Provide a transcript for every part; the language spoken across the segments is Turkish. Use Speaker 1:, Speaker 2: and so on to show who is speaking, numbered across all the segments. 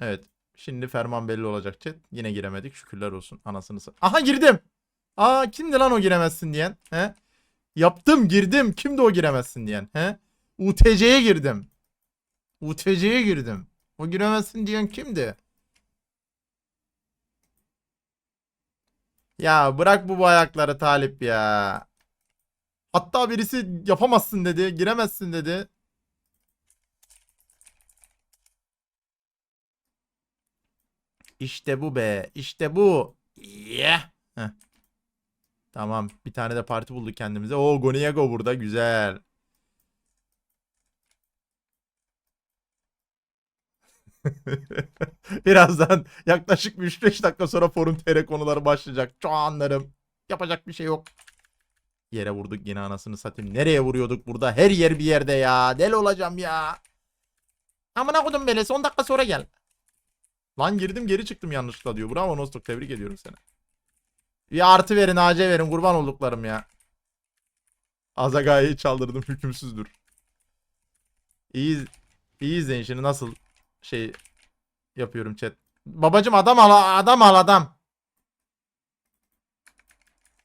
Speaker 1: Evet. Şimdi ferman belli olacak chat. Yine giremedik. Şükürler olsun. Anasını sa- Aha girdim. Aa kimdi lan o giremezsin diyen? He? Yaptım girdim. Kimdi o giremezsin diyen? He? UTC'ye girdim. UTC'ye girdim. O giremezsin diyen kimdi? Ya bırak bu ayakları Talip ya. Hatta birisi yapamazsın dedi. Giremezsin dedi. İşte bu be. İşte bu. Yeah. Heh. Tamam. Bir tane de parti bulduk kendimize. Oo Goniego burada. Güzel. Birazdan yaklaşık bir 3-5 dakika sonra forum TR konuları başlayacak. Şu anlarım. Yapacak bir şey yok. Yere vurduk yine anasını satayım. Nereye vuruyorduk burada? Her yer bir yerde ya. Deli olacağım ya. Amına kodum belesi 10 dakika sonra gel. Lan girdim geri çıktım yanlışlıkla diyor. Bravo Nostok tebrik ediyorum seni. Bir artı verin AC verin kurban olduklarım ya. Azagay'ı çaldırdım hükümsüzdür. İyi, iyi izleyin şimdi nasıl şey yapıyorum chat. Babacım adam al adam al adam.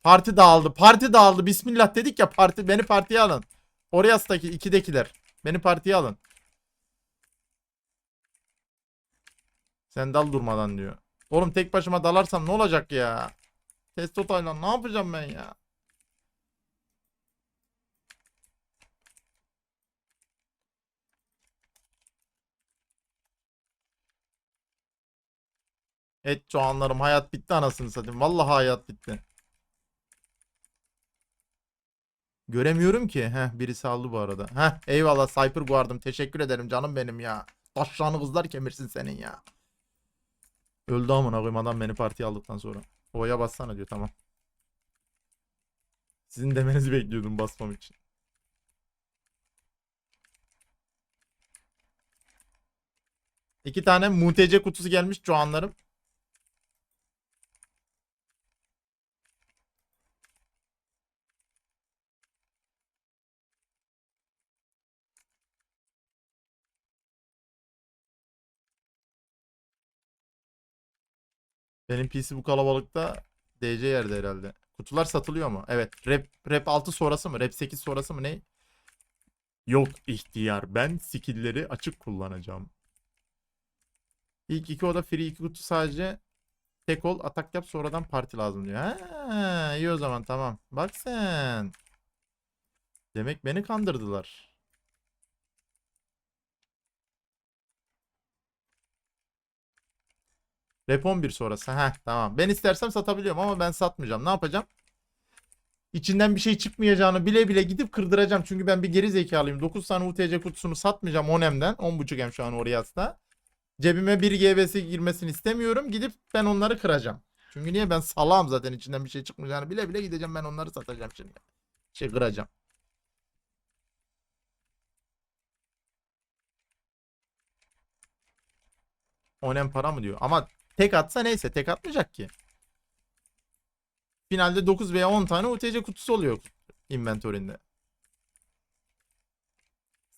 Speaker 1: Parti dağıldı. Parti dağıldı. Bismillah dedik ya parti beni partiye alın. Orias'taki ikidekiler. Beni partiye alın. Sen dal durmadan diyor. Oğlum tek başıma dalarsam ne olacak ya? Testotayla ne yapacağım ben ya? Et çoğanlarım hayat bitti anasını satayım. Vallahi hayat bitti. Göremiyorum ki. Heh birisi aldı bu arada. Heh eyvallah Cyper Guard'ım. Teşekkür ederim canım benim ya. Taşlarını kızlar kemirsin senin ya. Öldü amına koyayım adam beni partiye aldıktan sonra. O'ya bassana diyor tamam. Sizin demenizi bekliyordum basmam için. İki tane mutece kutusu gelmiş Çoğanlarım. Benim PC bu kalabalıkta DC yerde herhalde. Kutular satılıyor mu? Evet. Rap, rap 6 sonrası mı? Rap 8 sonrası mı ne? Yok ihtiyar. Ben skill'leri açık kullanacağım. İlk iki oda free iki kutu sadece tek ol atak yap sonradan parti lazım diyor. Ha, iyi o zaman tamam. Bak sen. Demek beni kandırdılar. Rap 11 sonrası. Heh tamam. Ben istersem satabiliyorum ama ben satmayacağım. Ne yapacağım? İçinden bir şey çıkmayacağını bile bile gidip kırdıracağım. Çünkü ben bir geri zekalıyım. 9 tane UTC kutusunu satmayacağım Onem'den. 10.5 hem şu an Orias'ta. Cebime bir GB'si girmesini istemiyorum. Gidip ben onları kıracağım. Çünkü niye ben salağım zaten içinden bir şey çıkmayacağını bile bile gideceğim ben onları satacağım şimdi. Şey kıracağım. Onem para mı diyor. Ama tek atsa neyse tek atmayacak ki. Finalde 9 veya 10 tane UTC kutusu oluyor inventory'inde.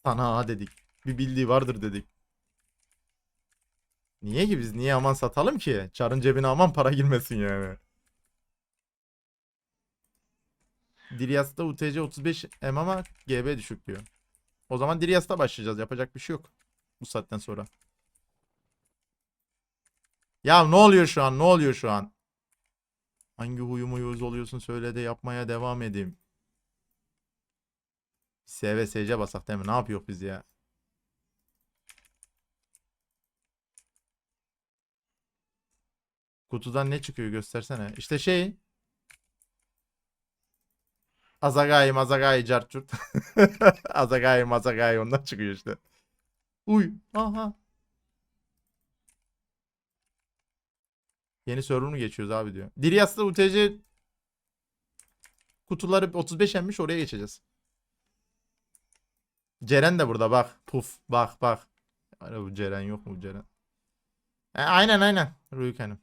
Speaker 1: Sana dedik. Bir bildiği vardır dedik. Niye ki biz niye aman satalım ki? Çarın cebine aman para girmesin yani. Dirias'ta UTC 35 M ama GB düşük diyor. O zaman Dirias'ta başlayacağız. Yapacak bir şey yok. Bu saatten sonra. Ya ne oluyor şu an? Ne oluyor şu an? Hangi huyumu yüz oluyorsun söyle de yapmaya devam edeyim. SVSC basak değil mi? Ne yapıyor biz ya? Kutudan ne çıkıyor göstersene. İşte şey. Azagai Mazagai Carçurt. Azagai Mazagai ondan çıkıyor işte. Uy. Aha. Yeni server geçiyoruz abi diyor. Dirias'ta UTC kutuları 35 emmiş oraya geçeceğiz. Ceren de burada bak. Puf bak bak. Hani bu Ceren yok mu Ceren? E, aynen aynen. Rüyük Hanım.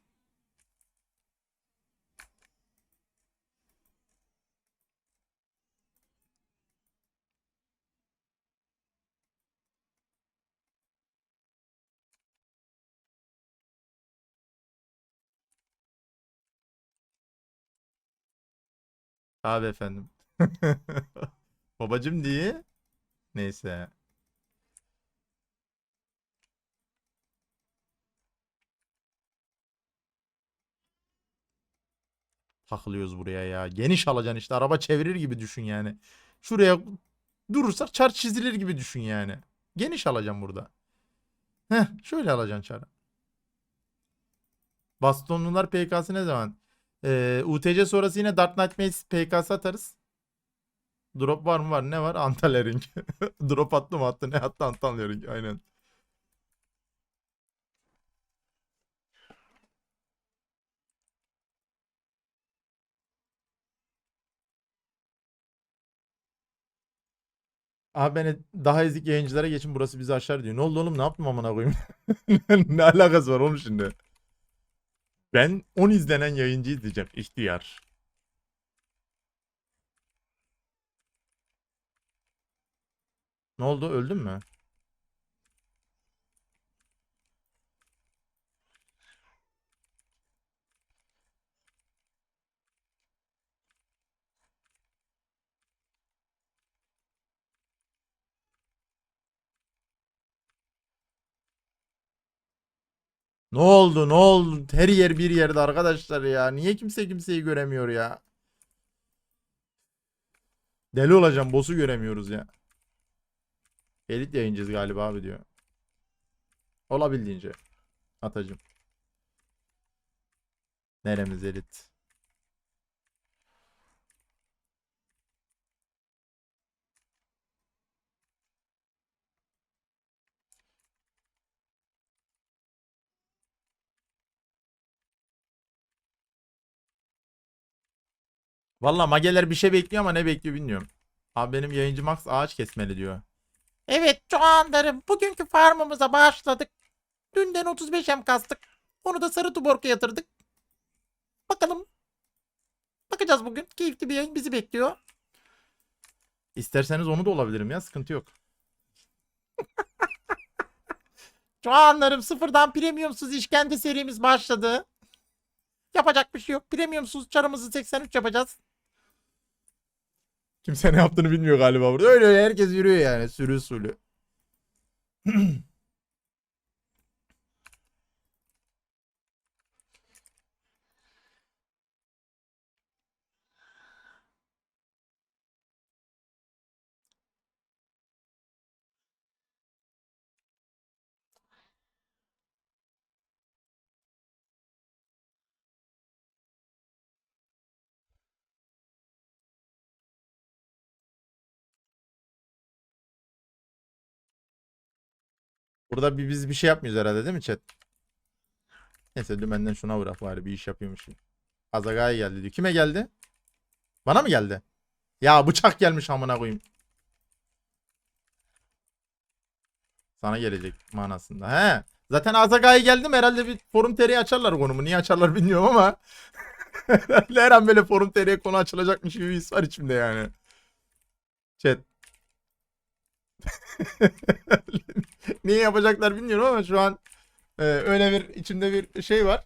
Speaker 1: Abi efendim. Babacım diye. Neyse. Takılıyoruz buraya ya. Geniş alacaksın işte. Araba çevirir gibi düşün yani. Şuraya durursak çar çizilir gibi düşün yani. Geniş alacağım burada. Heh, şöyle alacaksın çarı. Bastonlular PK'sı ne zaman? Ee, UTC sonrası yine Dark Knight Maze PK'sı atarız. Drop var mı var? Ne var? Antalya Ring. Drop attı mı attı? Ne attı? Antalya Ring. Aynen. Abi beni daha ezik yayıncılara geçin burası bizi aşar diyor. Ne oldu oğlum ne yaptım amına koyayım? ne alakası var oğlum şimdi? Ben 10 izlenen yayıncı izleyeceğim. İhtiyar. Ne oldu? Öldün mü? Ne oldu? Ne oldu? Her yer bir yerde arkadaşlar ya. Niye kimse kimseyi göremiyor ya? Deli olacağım. Boss'u göremiyoruz ya. Elit yayıncıyız galiba abi diyor. Olabildiğince. Atacım. Neremiz elit? Valla mageler bir şey bekliyor ama ne bekliyor bilmiyorum. Abi benim yayıncı Max ağaç kesmeli diyor. Evet çoğanlarım bugünkü farmımıza başladık. Dünden 35 em kastık. Onu da sarı tuborka yatırdık. Bakalım. Bakacağız bugün. Keyifli bir yayın bizi bekliyor. İsterseniz onu da olabilirim ya sıkıntı yok. Çoğanlarım sıfırdan premiumsuz işkence serimiz başladı. Yapacak bir şey yok. Premiumsuz çarımızı 83 yapacağız. Kimse ne yaptığını bilmiyor galiba burada. Öyle herkes yürüyor yani sürü usulü. Burada bir, biz bir şey yapmıyoruz herhalde değil mi chat? Neyse dümenden şuna bırak bari bir iş yapıyormuşum. Azagay geldi diyor. Kime geldi? Bana mı geldi? Ya bıçak gelmiş amına koyayım. Sana gelecek manasında. He. Zaten Azagay geldi mi herhalde bir forum TR'yi açarlar konumu. Niye açarlar bilmiyorum ama. Her an böyle forum TR konu açılacakmış gibi bir his var içimde yani. Chat. Niye yapacaklar bilmiyorum ama şu an e, öyle bir içimde bir şey var.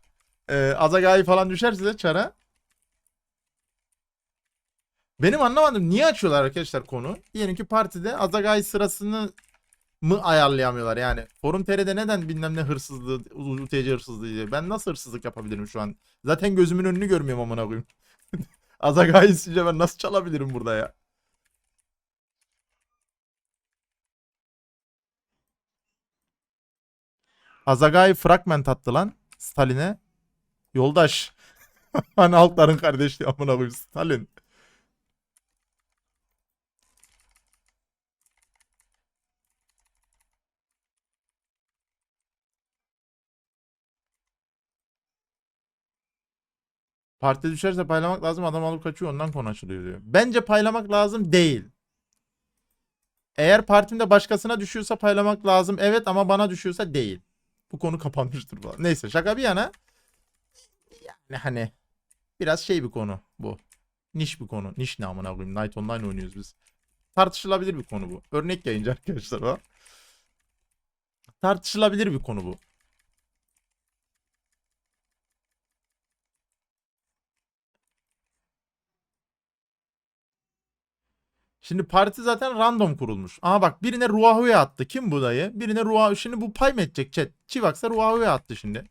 Speaker 1: E, Azagay falan düşerse çara. Benim anlamadım niye açıyorlar arkadaşlar konu? Diyelim ki partide Azagay sırasını mı ayarlayamıyorlar yani. Forum TR'de neden bilmem ne hırsızlığı, UTC hırsızlığı diye. Ben nasıl hırsızlık yapabilirim şu an? Zaten gözümün önünü görmüyorum amına koyayım. Azagay isteyince ben nasıl çalabilirim burada ya? Azagay fragment attı lan Stalin'e. Yoldaş. hani halkların kardeşliği amına koyayım Stalin. Parti düşerse paylamak lazım adam alıp kaçıyor ondan konu açılıyor diyor. Bence paylamak lazım değil. Eğer partimde başkasına düşüyorsa paylamak lazım evet ama bana düşüyorsa değil. Bu konu kapanmıştır falan. Neyse şaka bir yana. Yani hani biraz şey bir konu bu. Niş bir konu. Niş ne amına koyayım. Night Online oynuyoruz biz. Tartışılabilir bir konu bu. Örnek yayıncı arkadaşlar o. Tartışılabilir bir konu bu. Şimdi parti zaten random kurulmuş. Aha bak birine Ruahu'ya attı. Kim bu dayı? Birine Ruahu. Şimdi bu pay mı edecek chat? Chivax'a Ruahu'ya attı şimdi.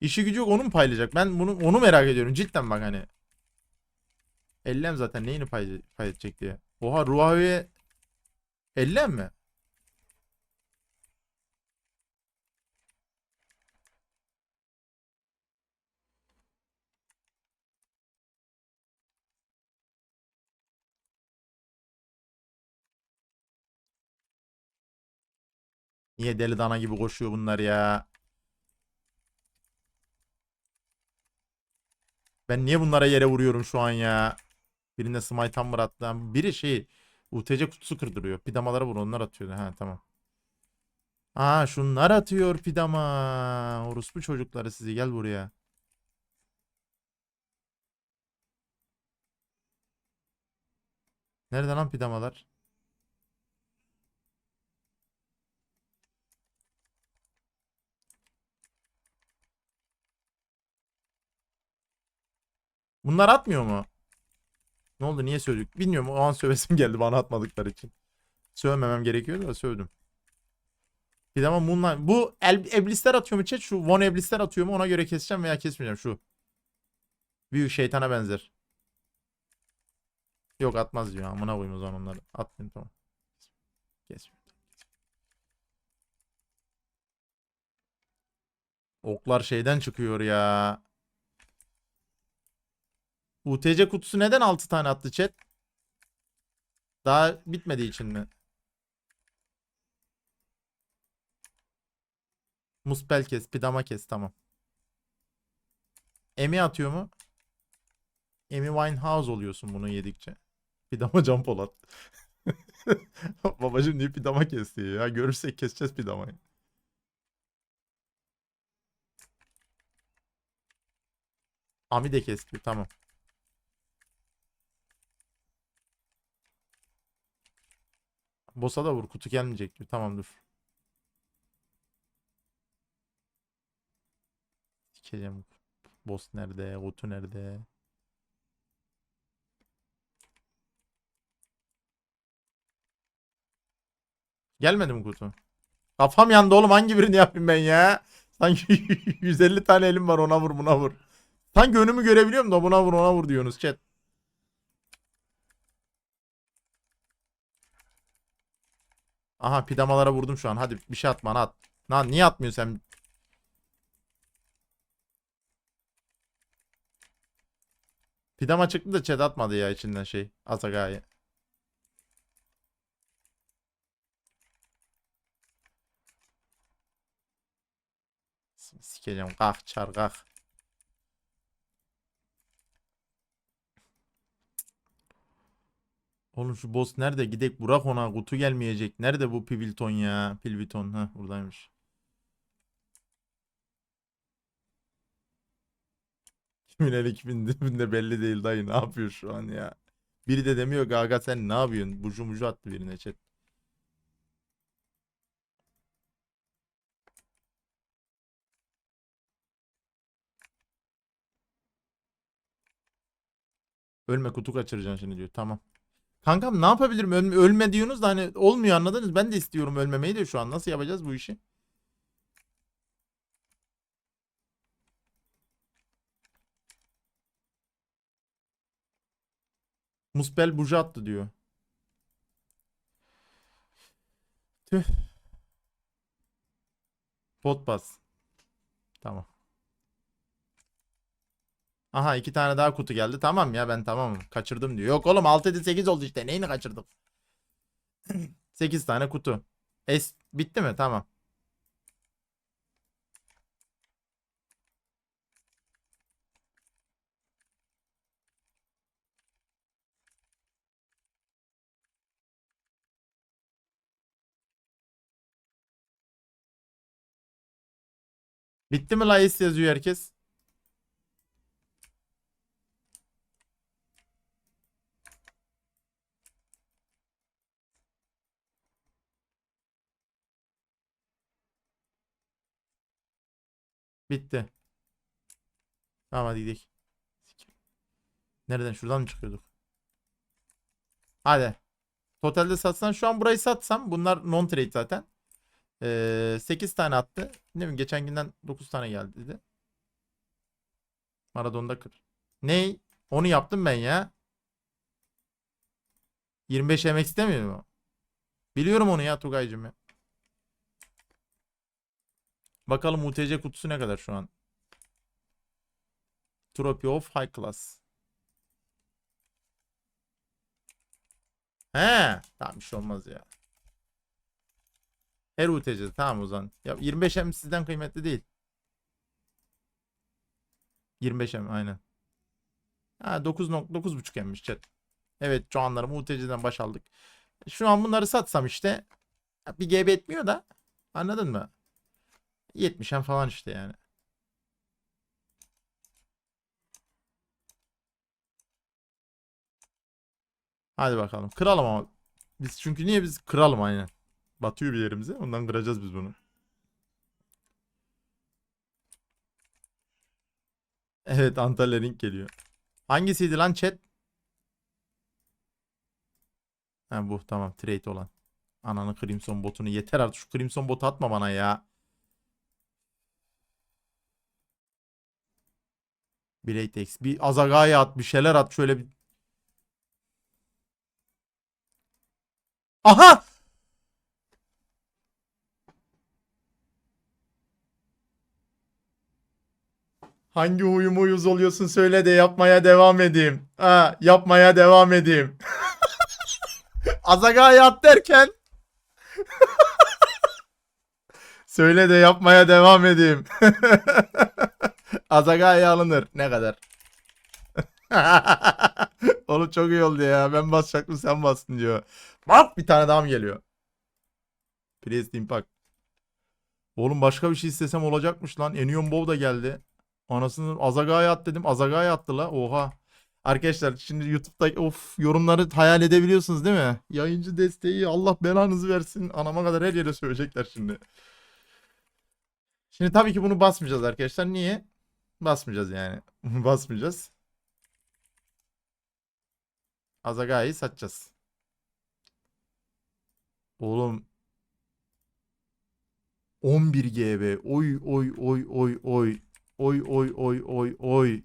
Speaker 1: İşi gücü yok onu mu paylayacak? Ben bunu onu merak ediyorum cidden bak hani. Ellem zaten neyini pay, pay edecek diye. Oha Ruahu'ya Ellem mi? Niye deli dana gibi koşuyor bunlar ya? Ben niye bunlara yere vuruyorum şu an ya? Birinde smite hammer attı. Biri şey UTC kutusu kırdırıyor. Pidamalara vur onlar atıyor. Ha tamam. Aa şunlar atıyor pidama. Orospu çocukları sizi gel buraya. Nerede lan pidamalar? Bunlar atmıyor mu? Ne oldu niye sövdük? Bilmiyorum o an sövesim geldi bana atmadıkları için. Sövmemem gerekiyordu da sövdüm. Bir de ama Moonlight. Bu el, eblisler atıyor mu chat? Şu Von eblisler atıyor mu? Ona göre keseceğim veya kesmeyeceğim şu. Büyük şeytana benzer. Yok atmaz diyor. Amına koyayım o zaman onları. Atmayayım tamam. Kesmiyorum. Oklar şeyden çıkıyor ya. UTC kutusu neden 6 tane attı chat? Daha bitmediği için mi? Muspel kes, pidama kes tamam. Emi atıyor mu? Emi Winehouse oluyorsun bunu yedikçe. Pidama Can Polat. Babacım niye pidama kesti ya? Görürsek keseceğiz pidamayı. Ami de kesti tamam. Boss'a da vur kutu gelmeyecek diyor. Tamam dur. Sikeceğim. Boss nerede? Kutu nerede? Gelmedi mi kutu? Kafam yandı oğlum hangi birini yapayım ben ya? Sanki 150 tane elim var ona vur buna vur. Sanki önümü görebiliyorum da buna vur ona vur diyorsunuz chat. Aha pidamalara vurdum şu an. Hadi bir şey at bana at. Lan niye atmıyorsun sen? Pidama çıktı da chat atmadı ya içinden şey. Asaga'yı. Sikeceğim kalk çar kalk. Oğlum şu boss nerede? Gidek Burak ona kutu gelmeyecek. Nerede bu Pivilton ya? Pilviton ha buradaymış. Kimin eli kimin dibinde belli değil dayı ne yapıyor şu an ya. Biri de demiyor ki aga sen ne yapıyorsun? Bucu mucu attı birine chat. Ölme kutu kaçıracaksın şimdi diyor. Tamam. Kankam ne yapabilirim? Ölme, ölme diyorsunuz da hani olmuyor anladınız. Ben de istiyorum ölmemeyi de şu an. Nasıl yapacağız bu işi? Muspel buja attı diyor. Tüh. Pot bas. Tamam. Aha iki tane daha kutu geldi. Tamam ya ben tamamım. Kaçırdım diyor. Yok oğlum 6 7 8 oldu işte. Neyini kaçırdım? 8 tane kutu. Es bitti mi? Tamam. Bitti mi la yazıyor herkes? Bitti. Tamam hadi gidelim. Nereden? Şuradan mı çıkıyorduk? Hadi. Totalde satsan şu an burayı satsam bunlar non trade zaten. Ee, 8 tane attı. Ne bileyim geçen günden 9 tane geldi dedi. Maradon'da kır. Ney? Onu yaptım ben ya. 25 yemek istemiyor mu? Biliyorum onu ya Tugay'cım ya. Bakalım UTC kutusu ne kadar şu an. Trophy of High Class. He, tamam bir şey olmaz ya. Her UTC'de tamam o zaman. Ya 25 M sizden kıymetli değil. 25 M aynen. Ha 9 9.5 M'miş chat. Evet şu anlarım UTC'den baş aldık. Şu an bunları satsam işte bir GB etmiyor da anladın mı? 70 M falan işte yani. Hadi bakalım. Kıralım ama. Biz çünkü niye biz kıralım aynen. Batıyor bir yerimize. Ondan kıracağız biz bunu. Evet Antalya link geliyor. Hangisiydi lan chat? Ha bu tamam trade olan. Ananı Crimson botunu yeter artık şu Crimson botu atma bana ya. Biletex. Bir Azagaya at bir şeyler at şöyle bir. Aha! Hangi huyum uyuz oluyorsun söyle de yapmaya devam edeyim. Ha, yapmaya devam edeyim. Azagaya at derken söyle de yapmaya devam edeyim. Azagaya alınır. Ne kadar? Oğlum çok iyi oldu ya. Ben basacaktım sen bastın diyor. Bak bir tane daha mı geliyor? Priest Impact. Oğlum başka bir şey istesem olacakmış lan. Enion Bow da geldi. Anasını Azagaya at dedim. Azagaya attı la. Oha. Arkadaşlar şimdi YouTube'da of yorumları hayal edebiliyorsunuz değil mi? Yayıncı desteği Allah belanızı versin. Anama kadar her yere söyleyecekler şimdi. Şimdi tabii ki bunu basmayacağız arkadaşlar. Niye? Basmayacağız yani. Basmayacağız. Azagaya'yı satacağız. Oğlum 11 GB. Oy oy oy oy oy. Oy oy oy oy oy.